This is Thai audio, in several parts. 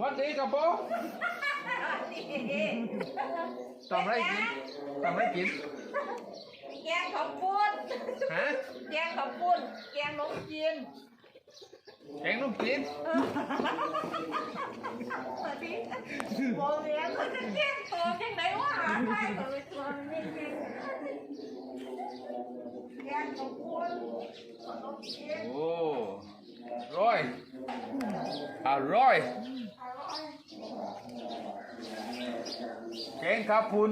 วันดีกับโบทำอะไรกินทำอะไรกิน แกงข้าวปุ้นฮะ แกงข้าวปุ้น แกงนมจีนแกงลูกกินสวัสดีโมเลี้ยงเขาจะแกงตัวจังไหนวะหาไทยตัวไปตัวนี่แกงแกงข้าวปุ้นนมจีนโอ้ร้อย อร่อยแกงข้าวพุน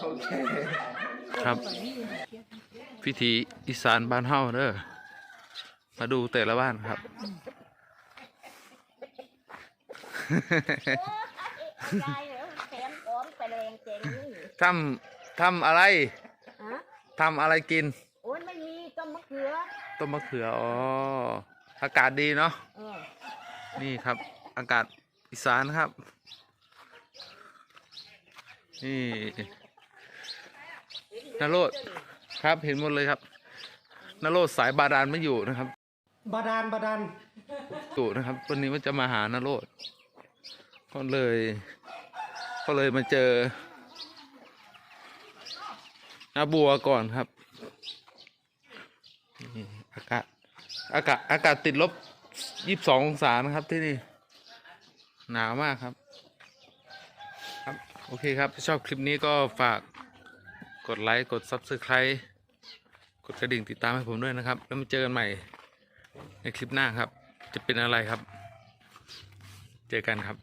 โอเคครับพิธีอีสานบ้านเฮาเด้อมาดูแต่ละบ้านครับยายเหรอแถมอ้อมไปแรงเจ๋งนี่ทำทำอะไรฮะทำอะไรกินโอ้ยไม่มีต้มมะเขือต้มมะเขืออ๋อ อากาศดีเนาะเออนี่ครับ อากาศอีสานครับ นี่นโรดครับเห็นหมดเลยครับนโรดสายบาดาลไม่อยู่นะครับ บาดาลบาดาลอยู่นะครับ วันนี้มันจะมาหานโรดก็เลย ก็เลยมาเจอนาบัวก่อนครับนี่อากาศ อากาศอากาศติดลบยี่สิบสององศานะครับที่นี่หนาวมากครับ ครับโอเคครับชอบคลิปนี้ก็ฝากกดไลค์กดซับสไคร b ์กดกระดิ่งติดตามให้ผมด้วยนะครับ แล้วมาเจอกันใหม่ในคลิปหน้าครับ จะเป็นอะไรครับ เจอกันครับ